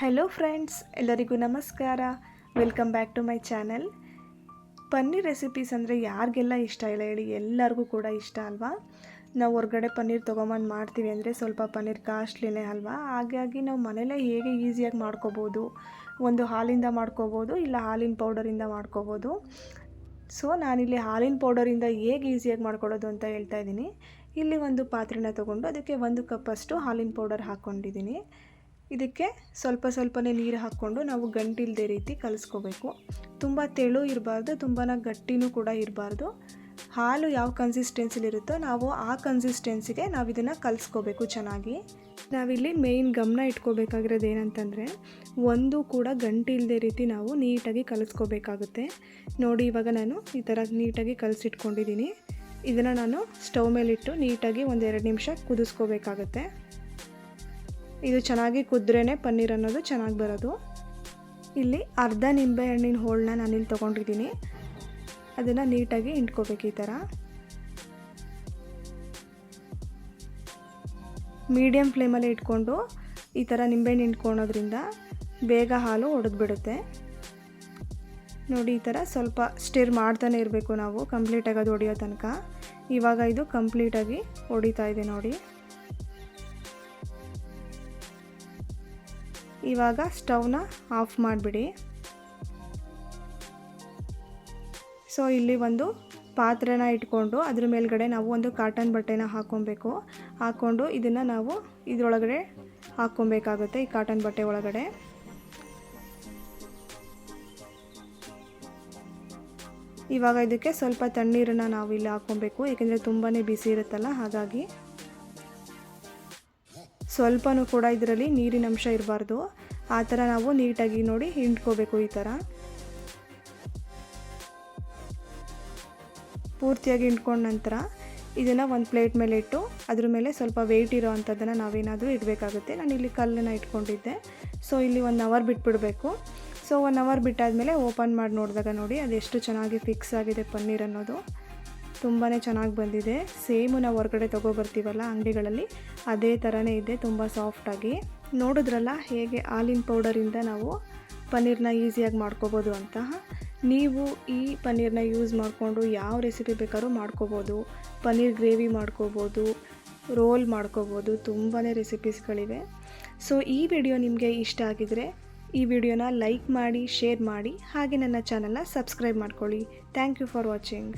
Hello friends ಎಲ್ಲರಿಗೂ ನಮಸ್ಕಾರ. Welcome back to my channel paneer recipes ಅಂದರೆ ಯಾರಿಗೆಲ್ಲ ಇಷ್ಟ ಇಲ್ಲ ಹೇಳಿ ಎಲ್ಲರಿಗೂ ಕೂಡ ಇಷ್ಟ ಅಲ್ವಾ? ನಾವು ಹೊರ್ಗಡೆ ಪನ್ನೀರ್ ತೊಗೊಂಬಂದು ಮಾಡ್ತೀವಿ ಅಂದರೆ ಸ್ವಲ್ಪ ಪನ್ನೀರ್ ಕಾಸ್ಟ್ಲಿನೇ ಅಲ್ವಾ? ಹಾಗಾಗಿ ನಾವು ಮನೇಲೇ ಹೇಗೆ ಈಸಿಯಾಗಿ ಮಾಡ್ಕೋಬೋದು? ಒಂದು ಹಾಲಿಂದ ಮಾಡ್ಕೋಬೋದು, ಇಲ್ಲ ಹಾಲಿನ ಪೌಡರಿಂದ ಮಾಡ್ಕೋಬೋದು? ಸೊ ನಾನಿಲ್ಲಿ ಹಾಲಿನ ಪೌಡರಿಂದ ಹೇಗೆ ಈಸಿಯಾಗಿ ಮಾಡ್ಕೊಳ್ಳೋದು ಅಂತ ಹೇಳ್ತಾ ಇದ್ದೀನಿ. ಇಲ್ಲಿ ಒಂದು ಪಾತ್ರೆನ ತೊಗೊಂಡು ಅದಕ್ಕೆ ಒಂದು ಕಪ್ಪಷ್ಟು ಹಾಲಿನ ಪೌಡರ್ ಹಾಕ್ಕೊಂಡಿದ್ದೀನಿ ಇದಕ್ಕೆ ಸ್ವಲ್ಪ ಸ್ವಲ್ಪನೇ ನೀರು ಹಾಕ್ಕೊಂಡು ನಾವು ಗಂಟಿಲ್ದೇ ರೀತಿ ಕಲಿಸ್ಕೋಬೇಕು. ತುಂಬ ತೆಳು ಇರಬಾರ್ದು ತುಂಬಾ ಗಟ್ಟಿನೂ ಕೂಡ ಇರಬಾರ್ದು. ಹಾಲು ಯಾವ ಕನ್ಸಿಸ್ಟೆನ್ಸಿಲಿರುತ್ತೋ ನಾವು ಆ ಕನ್ಸಿಸ್ಟೆನ್ಸಿಗೆ ನಾವು ಇದನ್ನು ಕಲಿಸ್ಕೋಬೇಕು ಚೆನ್ನಾಗಿ. ನಾವಿಲ್ಲಿ ಮೇಯ್ನ್ ಗಮನ ಇಟ್ಕೋಬೇಕಾಗಿರೋದು ಏನಂತಂದರೆ ಒಂದು ಕೂಡ ಗಂಟಿಲ್ಲದೆ ರೀತಿ ನಾವು ನೀಟಾಗಿ ಕಲಿಸ್ಕೋಬೇಕಾಗುತ್ತೆ. ನೋಡಿ ಇವಾಗ ನಾನು ಈ ಥರ ನೀಟಾಗಿ ಕಲಸಿಟ್ಕೊಂಡಿದ್ದೀನಿ. ಇದನ್ನು ನಾನು ಸ್ಟವ್ ಮೇಲಿಟ್ಟು ನೀಟಾಗಿ ಒಂದೆರಡು ನಿಮಿಷ ಕುದಿಸ್ಕೋಬೇಕಾಗತ್ತೆ. ಇದು ಚೆನ್ನಾಗಿ ಕುದ್ರೇ ಪನ್ನೀರ್ ಅನ್ನೋದು ಚೆನ್ನಾಗಿ ಬರೋದು. ಇಲ್ಲಿ ಅರ್ಧ ನಿಂಬೆ ಹಣ್ಣಿನ ಹೋಳನ್ನ ನಾನಿಲ್ಲಿ ತೊಗೊಂಡಿದ್ದೀನಿ. ಅದನ್ನು ನೀಟಾಗಿ ಇಂಟ್ಕೋಬೇಕು ಈ ಥರ ಮೀಡಿಯಮ್ ಫ್ಲೇಮಲ್ಲಿ ಇಟ್ಕೊಂಡು ಈ ಥರ ನಿಂಬೆಹಣ್ಣು ಇಂಟ್ಕೊಳೋದ್ರಿಂದ ಬೇಗ ಹಾಲು ಒಡೆದ್ಬಿಡುತ್ತೆ. ನೋಡಿ ಈ ಥರ ಸ್ವಲ್ಪ ಸ್ಟಿರ್ ಮಾಡ್ತಾನೆ ಇರಬೇಕು ನಾವು, ಕಂಪ್ಲೀಟಾಗಿ ಅದು ಹೊಡಿಯೋ ತನಕ. ಇವಾಗ ಇದು ಕಂಪ್ಲೀಟಾಗಿ ಹೊಡಿತಾ ಇದೆ ನೋಡಿ. ಇವಾಗ ಸ್ಟವ್ನ ಆಫ್ ಮಾಡಿಬಿಡಿ. ಸೊ ಇಲ್ಲಿ ಒಂದು ಪಾತ್ರೆನ ಇಟ್ಕೊಂಡು ಅದ್ರ ಮೇಲ್ಗಡೆ ನಾವು ಒಂದು ಕಾಟನ್ ಬಟ್ಟೆನ ಹಾಕ್ಕೊಬೇಕು ಹಾಕ್ಕೊಂಡು ಇದನ್ನು ನಾವು ಇದರೊಳಗಡೆ ಹಾಕ್ಕೊಬೇಕಾಗುತ್ತೆ ಈ ಕಾಟನ್ ಬಟ್ಟೆ ಒಳಗಡೆ. ಇವಾಗ ಇದಕ್ಕೆ ಸ್ವಲ್ಪ ತಣ್ಣೀರನ್ನು ನಾವು ಇಲ್ಲಿ ಹಾಕ್ಕೊಬೇಕು ಏಕೆಂದರೆ ತುಂಬಾ ಬಿಸಿ ಇರುತ್ತಲ್ಲ, ಹಾಗಾಗಿ. ಸ್ವಲ್ಪನೂ ಕೂಡ ಇದರಲ್ಲಿ ನೀರಿನ ಅಂಶ ಇರಬಾರ್ದು. ಆ ಥರ ನಾವು ನೀಟಾಗಿ ನೋಡಿ ಹಿಂಡ್ಕೋಬೇಕು ಈ ಥರ. ಪೂರ್ತಿಯಾಗಿ ಹಿಂಡ್ಕೊಂಡ ನಂತರ ಇದನ್ನು ಒಂದು ಪ್ಲೇಟ್ ಮೇಲೆ ಇಟ್ಟು ಅದ್ರ ಮೇಲೆ ಸ್ವಲ್ಪ ವೆಯ್ಟ್ ಇರೋ ಅಂಥದ್ದನ್ನು ನಾವೇನಾದರೂ ಇಡಬೇಕಾಗುತ್ತೆ. ನಾನು ಇಲ್ಲಿ ಕಲ್ಲನ್ನು ಇಟ್ಕೊಂಡಿದ್ದೆ. ಸೊ ಇಲ್ಲಿ ಒನ್ ಅವರ್ ಬಿಟ್ಬಿಡಬೇಕು. ಸೊ ಒನ್ ಅವರ್ ಬಿಟ್ಟಾದಮೇಲೆ ಓಪನ್ ಮಾಡಿ ನೋಡಿದಾಗ ನೋಡಿ ಅದೆಷ್ಟು ಚೆನ್ನಾಗಿ ಫಿಕ್ಸ್ ಆಗಿದೆ ಪನ್ನೀರ್ ಅನ್ನೋದು. ತುಂಬಾ ಚೆನ್ನಾಗಿ ಬಂದಿದೆ. ಸೇಮು ನಾವು ಹೊರಗಡೆ ತೊಗೊಬರ್ತೀವಲ್ಲ ಅಂಗಡಿಗಳಲ್ಲಿ, ಅದೇ ಥರನೇ ಇದೆ, ತುಂಬ ಸಾಫ್ಟಾಗಿ ನೋಡಿದ್ರಲ್ಲ ಹೇಗೆ ಹಾಲಿನ ಪೌಡರಿಂದ ನಾವು ಪನ್ನೀರ್ನ ಈಸಿಯಾಗಿ ಮಾಡ್ಕೋಬೋದು ಅಂತ. ನೀವು ಈ ಪನ್ನೀರ್ನ ಯೂಸ್ ಮಾಡಿಕೊಂಡು ಯಾವ ರೆಸಿಪಿ ಬೇಕಾದ್ರೂ ಮಾಡ್ಕೋಬೋದು. ಪನ್ನೀರ್ ಗ್ರೇವಿ ಮಾಡ್ಕೋಬೋದು ರೋಲ್ ಮಾಡ್ಕೋಬೋದು ತುಂಬಾ ರೆಸಿಪೀಸ್ಗಳಿವೆ ಸೊ ಈ ವಿಡಿಯೋ ನಿಮಗೆ ಇಷ್ಟ ಆಗಿದರೆ ಈ ವಿಡಿಯೋನ ಲೈಕ್ ಮಾಡಿ ಶೇರ್ ಮಾಡಿ, ಹಾಗೆ ನನ್ನ ಚಾನಲ್ನ ಸಬ್ಸ್ಕ್ರೈಬ್ ಮಾಡ್ಕೊಳ್ಳಿ. Thank you for watching